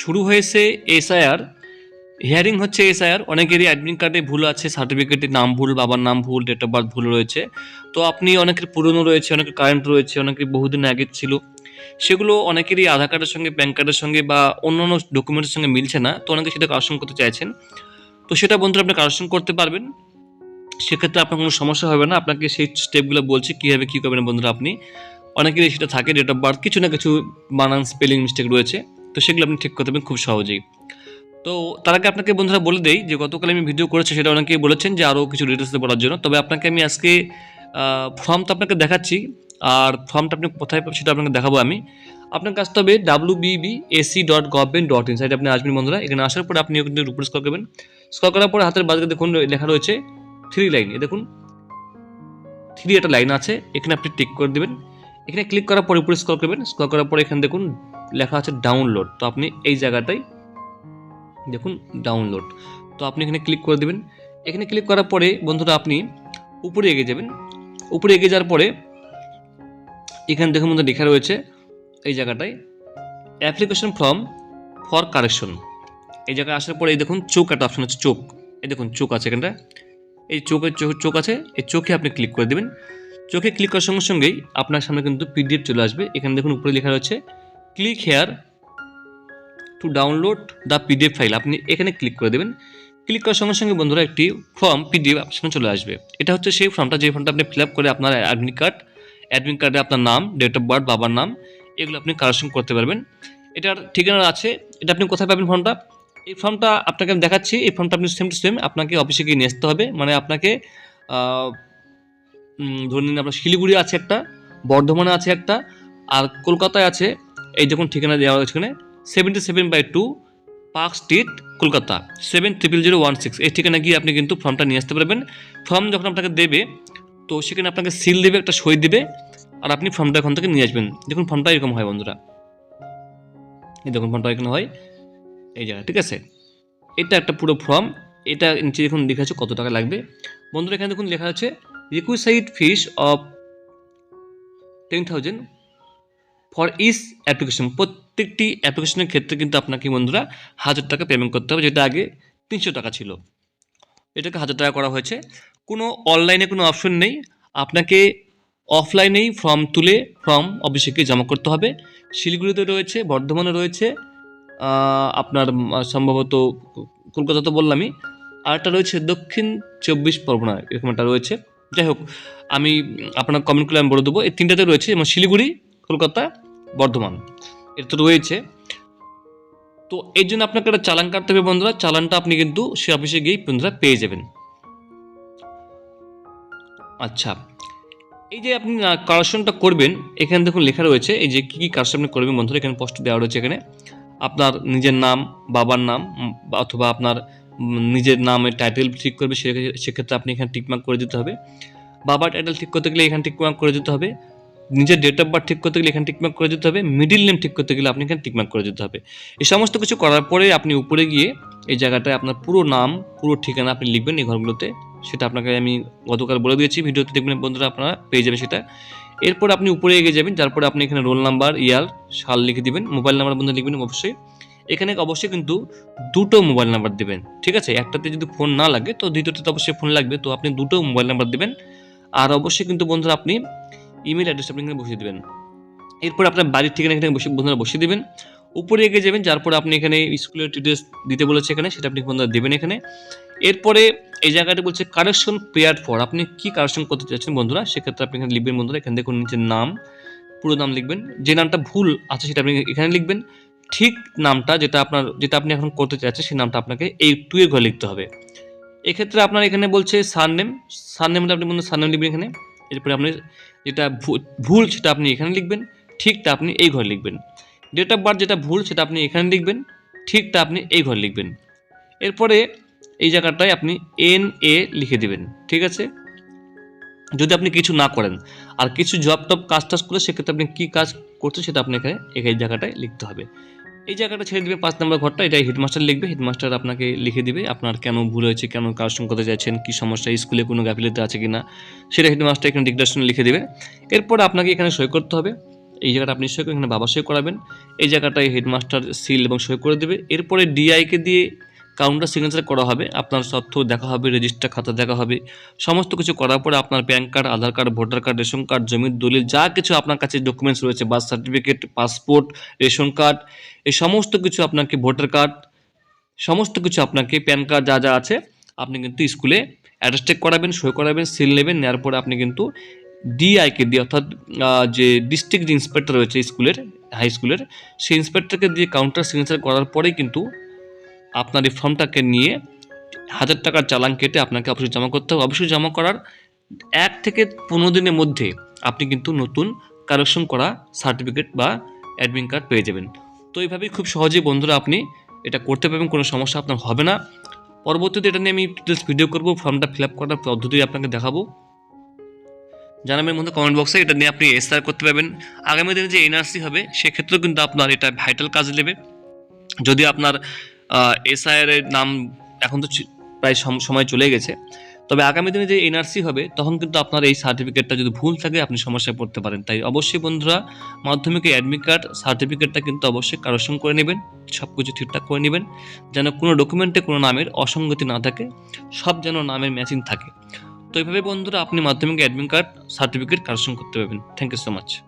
শুরু হয়েছে SIR. Hearing হচ্ছে এসআইআর। অনেকেরই অ্যাডমিট কার্ডে ভুল আছে সার্টিফিকেটে নাম ভুল, বাবার নাম ভুল ডেট অফ বার্থ ভুল রয়েছে। তো আপনি অনেকের পুরনো রয়েছে, অনেকের কারেন্ট রয়েছে, অনেকের বহুদিন আগে ছিল। সেগুলো অনেকেরই আধার কার্ডের সঙ্গে প্যান কার্ডের সঙ্গে বা অন্যান্য ডকুমেন্টের সঙ্গে মিলছে না। তো অনেকে সেটা কারেকশন করতে চাইছেন। তো সেটা বন্ধুরা আপনি কারেকশন করতে পারবেন। সেক্ষেত্রে আপনার কোনো সমস্যা হবে না। আপনাকে সেই স্টেপগুলো বলছি কীভাবে কী করবেন বন্ধুরা আপনি। অনেকেরই সেটা থাকে ডেট অফ বার্থ কিছু না কিছু বানান স্পেলিং মিস্টেক রয়েছে। তো সেগুলো আপনি ঠিক করতে পারবেন খুব সহজেই। তো তার আগে আপনাকে বন্ধুরা বলে দেই যে গতকাল আমি ভিডিও করেছি, সেটা অনেকেই বলেছেন যে আরও কিছু ডিটেলসে বলার জন্য। তবে আপনাকে আমি আজকে ফর্ম তো আপনাকে দেখাচ্ছি, আর ফর্মটা আপনি কোথায় পাবেন সেটা আপনাকে দেখাবো আমি। আপনার কাজটা তবে W BB AC dot government dot in সাইডে আপনি আসবেন বন্ধুরা। এখানে আসার পরে আপনি ওখানে উপরে স্কল করবেন। স্কল করার পরে হাতের বাজারে দেখুন, লেখা রয়েছে থ্রি লাইন এ দেখুন থ্রি একটা লাইন আছে, এখানে আপনি টিক করে দেবেন। এখানে ক্লিক করার পরে উপরে স্কল করবেন স্কল করার পরে এখানে দেখুন লেখা আছে ডাউনলোড তো আপনি এই জায়গাটায় দেখুন ডাউনলোড তো আপনি এখানে ক্লিক করে দেবেন। এখানে ক্লিক করার পরে বন্ধুরা আপনি উপরে এগিয়ে যাবেন। উপরে এগিয়ে যাওয়ার পরে এখানে দেখুন বন্ধু লেখা রয়েছে এই জায়গাটায় অ্যাপ্লিকেশন ফর্ম ফর কারেকশন এই জায়গায় আসার পরে এই দেখুন চোখ একটা অপশন আছে, চোখ। এই দেখুন চোখ আছে এখানটা এই চোখের চোখ চোখ আছে, এই চোখে আপনি ক্লিক করে দেবেন। চোখে ক্লিক করার সঙ্গে সঙ্গেই আপনার সামনে কিন্তু পিডিএফ চলে আসবে। এখানে দেখুন উপরে লেখা রয়েছে click here to download the PDF file আপনি এখানে ক্লিক করে দেবেন। ক্লিক করার সঙ্গে সঙ্গে বন্ধুরা একটি ফর্ম পিডিএফ আপনার সামনে চলে আসবে। এটা হচ্ছে সেই ফর্মটা যে ফর্মটা আপনি ফিল আপ করে আপনার অ্যাডমিট কার্ড অ্যাডমিট কার্ডে আপনার নাম ডেট অফ বার্থ বাবার নাম, এগুলো আপনি কারেকশন করতে পারবেন। এটার ঠিকানা আছে, এটা আপনি কোথায় পাবেন ফর্মটা এই ফর্মটা আপনাকে আমি দেখাচ্ছি, এই ফর্মটা আপনি সেম টু সেম আপনাকে অফিসে গিয়ে নিয়ে আসতে হবে। মানে আপনাকে ধরে নিন আপনার শিলিগুড়ি আছে একটা, বর্ধমানে আছে একটা, আর কলকাতায় আছে, এই যখন ঠিকানা দেওয়া হয়েছে এখানে seventy seven by two Park Street Kolkata seven triple zero one six এই ঠিকানা গিয়ে আপনি কিন্তু ফর্মটা নিয়ে আসতে পারবেন। ফর্ম যখন আপনাকে দেবে, তো সেখানে আপনাকে সিল দেবে, একটা সই দেবে, আর আপনি ফর্মটা এখান থেকে নিয়ে আসবেন। দেখুন ফর্মটা এরকম হয় বন্ধুরা। এই দেখুন ফর্মটা এখানে হয়। এই জায়গায়, ঠিক আছে? এটা একটা পুরো ফর্ম এটা নিচে দেখুন লেখা আছে কত টাকা লাগবে। বন্ধুরা এখানে দেখুন লেখা আছে requisite fees of ten thousand for each application প্রত্যেকটি অ্যাপ্লিকেশনের ক্ষেত্রে কিন্তু আপনাকে বন্ধুরা, হাজার টাকা পেমেন্ট করতে হবে, যেটা আগে তিনশো টাকা ছিল। এটাকে হাজার টাকা করা হয়েছে। কোনো অনলাইনে কোনো অপশন নেই। আপনাকে অফলাইনেই ফর্ম তুলে ফর্ম অফিসে গিয়ে জমা করতে হবে। শিলিগুড়িতে রয়েছে, বর্ধমানে রয়েছে আপনার সম্ভবত কলকাতা তো বললামই। আরেকটা রয়েছে দক্ষিণ চব্বিশ পরগনা এরকম একটা রয়েছে। যাই হোক আমি আপনার কমেন্ট করলে আমি বলে দেবো। এই তিনটাতে রয়েছে যেমন শিলিগুড়ি, কলকাতা, বর্ধমান। এটা তো রয়েছে। তো এর জন্য আপনাকে একটা চালান কাটতে হবে বন্ধুরা। চালানটা আপনি কিন্তু সে অফিসে গিয়েই বন্ধুরা পেয়ে যাবেন। আচ্ছা এই যে আপনি কারেকশনটা করবেন, এখানে দেখুন লেখা রয়েছে, এই যে কী কী কারেকশন আপনি করবেন বন্ধুরা, এখানে স্পষ্ট দেওয়া রয়েছে এখানে। আপনার নিজের নাম, বাবার নাম অথবা আপনার নিজের নামের টাইটেল ঠিক করবে সেক্ষেত্রে আপনি এখানে টিকমার্ক করে দিতে হবে। বাবার টাইটেল ঠিক করতে গেলে এখানে টিকমার্ক করে দিতে হবে। নিজের ডেট অফ বার্থ ঠিক করতে গেলে এখানে টিকমার্ক করে দিতে হবে। মিডিল নেম ঠিক করতে গেলে আপনি এখানে টিকমার্ক করে দিতে হবে। এই সমস্ত কিছু করার পরে আপনি উপরে গিয়ে এই জায়গাটায় আপনার পুরো নাম, পুরো ঠিকানা আপনি লিখবেন এই ঘরগুলোতে। সেটা আপনাকে আমি গতকাল বলে দিয়েছি, ভিডিওতে দেখবেন বন্ধুরা আপনারা পেয়ে যাবেন সেটা। এরপর আপনি উপরে এগিয়ে যাবেন তারপরে আপনি এখানে রোল নাম্বার ইয়ার সাল লিখে দিবেন। মোবাইল নাম্বার বন্ধু লিখবেন অবশ্যই। এখানে অবশ্যই কিন্তু দুটো মোবাইল নাম্বার দেবেন, ঠিক আছে? একটাতে যদি ফোন না লাগে, তো দ্বিতীয়টাতে অবশ্যই ফোন লাগবে, তো আপনি দুটো মোবাইল নাম্বার দেবেন। আর অবশ্যই কিন্তু বন্ধুরা আপনি ইমেল অ্যাড্রেস আপনি এখানে বসিয়ে দেবেন। এরপর আপনার বাড়ির ঠিকানা এখানে বসে বন্ধুরা বসিয়ে দেবেন। উপরে এগিয়ে যাবেন, যার পরে আপনি এখানে স্কুলের ডিটেলস দিতে বলেছে এখানে, সেটা আপনি বন্ধুরা দেবেন এখানে। এরপরে এই জায়গাটা বলছে কারেকশন পেয়ার ফর আপনি কি কারেকশন করতে চাচ্ছেন বন্ধুরা, সেক্ষেত্রে আপনি এখানে লিখবেন বন্ধুরা, এখানে দেখুন নিজের নাম, পুরো নাম লিখবেন। যে নামটা ভুল আছে সেটা আপনি এখানে লিখবেন। ঠিক নামটা যেটা আপনার, যেটা আপনি এখন করতে চাচ্ছেন সেই নামটা আপনাকে এই টু এর ঘরে লিখতে হবে। এক্ষেত্রে আপনার এখানে বলছে সার নেম সার নেমটা আপনি বন্ধু সার নেম লিখবেন এখানে, এরপরে আপনি যেটা ভুল সেটা আপনি এখানে লিখবেন ঠিকটা আপনি এই ঘরে লিখবেন। ডেট অফ বার্থ যেটা ভুল সেটা আপনি এখানে লিখবেন ঠিকটা আপনি এই ঘরে লিখবেন। এরপরে এই জায়গাটায় আপনি এন এ লিখে দিবেন, ঠিক আছে? যদি আপনি কিছু না করেন, আর কিছু জব টব কাজ টাজ করে সেক্ষেত্রে আপনি কী কাজ করছেন সেটা আপনি এখানে এই জায়গাটায় লিখতে হবে। এই জায়গাটা ছেড়ে দিবে পাঁচ নম্বর ঘরটা এটা হেডমাস্টার লিখবে হেডমাস্টার আপনাকে লিখে দিবে আপনার কেন ভুল হয়েছে, কেন কারেকশন করতে চাইছেন, কী সমস্যা, স্কুলে কোনো গাফিলতি আছে কি না সেটা হেডমাস্টার এখানে ডিক্লারেশন লিখে দেবে। এরপর আপনাকে এখানে সই করতে হবে, এই জায়গাটা আপনি সই করে, এখানে বাবা সই করাবেন, এই জায়গাটায় হেডমাস্টার সিল এবং সই করে দেবে। এরপরে ডিআইকে দিয়ে কাউন্টার সিগনেচার করা হবে, আপনার তথ্য দেখা হবে রেজিস্টার খাতা দেখা হবে। সমস্ত কিছু করার পরে আপনার PAN card Aadhaar card voter card ration card জমির দলিল, যা কিছু আপনার কাছে ডকুমেন্টস রয়েছে birth certificate passport ration card এই সমস্ত কিছু আপনাকে ভোটার কার্ড সমস্ত কিছু আপনাকে প্যান কার্ড যা যা আছে, আপনি কিন্তু স্কুলে অ্যাটাস্টেক করাবেন, সই করাবেন সিল নেবেন নেওয়ার পরে আপনি কিন্তু ডিআইকে দিয়ে অর্থাৎ যে ডিস্ট্রিক্ট যে ইন্সপেক্টর রয়েছে স্কুলের হাই স্কুলের সেই ইন্সপেক্টরকে দিয়ে কাউন্টার সিগনেচার করার পরেই কিন্তু আপনার এই ফর্মটাকে নিয়ে হাজার টাকার চালান কেটে আপনাকে অবশ্যই জমা করতে হবে। অবশ্যই জমা করার এক থেকে পনেরো দিনের মধ্যে আপনি কিন্তু নতুন কারেকশন করা সার্টিফিকেট বা অ্যাডমিন কার্ড পেয়ে যাবেন। তো এইভাবেই খুব সহজেই বন্ধুরা আপনি এটা করতে পারবেন, কোনো সমস্যা আপনার হবে না। পরবর্তীতে এটা নিয়ে আমি ডিটেলস ভিডিও করব, ফর্মটা ফিল আপ করার পদ্ধতি আপনাকে দেখাবো। জানাবেন মধ্যে কমেন্ট বক্সে এটা নিয়ে আপনি এসআর করতে পারবেন। আগামী দিনে যে এনআরসি হবে, সেক্ষেত্রেও কিন্তু আপনার এটা ভাইটাল কাজে নেবে যদি আপনার এসআইআর এর নাম এখন তো প্রায় সম- সময় চলে গেছে। তবে আগামী দিনে যে এনআরসি হবে, তখন কিন্তু আপনার এই সার্টিফিকেটটা যদি ভুল থাকে, আপনি সমস্যায় পড়তে পারেন। তাই অবশ্যই বন্ধুরা, মাধ্যমিকে অ্যাডমিট কার্ড সার্টিফিকেটটা কিন্তু অবশ্যই কারেকশন করে নেবেন সব কিছু ঠিকঠাক করে নেবেন, যেন কোনো ডকুমেন্টে কোনো নামের অসঙ্গতি না থাকে, সব যেন নামের ম্যাচিং থাকে। তো এইভাবে বন্ধুরা, আপনি মাধ্যমিক অ্যাডমিট কার্ড সার্টিফিকেট কারেকশন করতে পারবেন। Thank you so much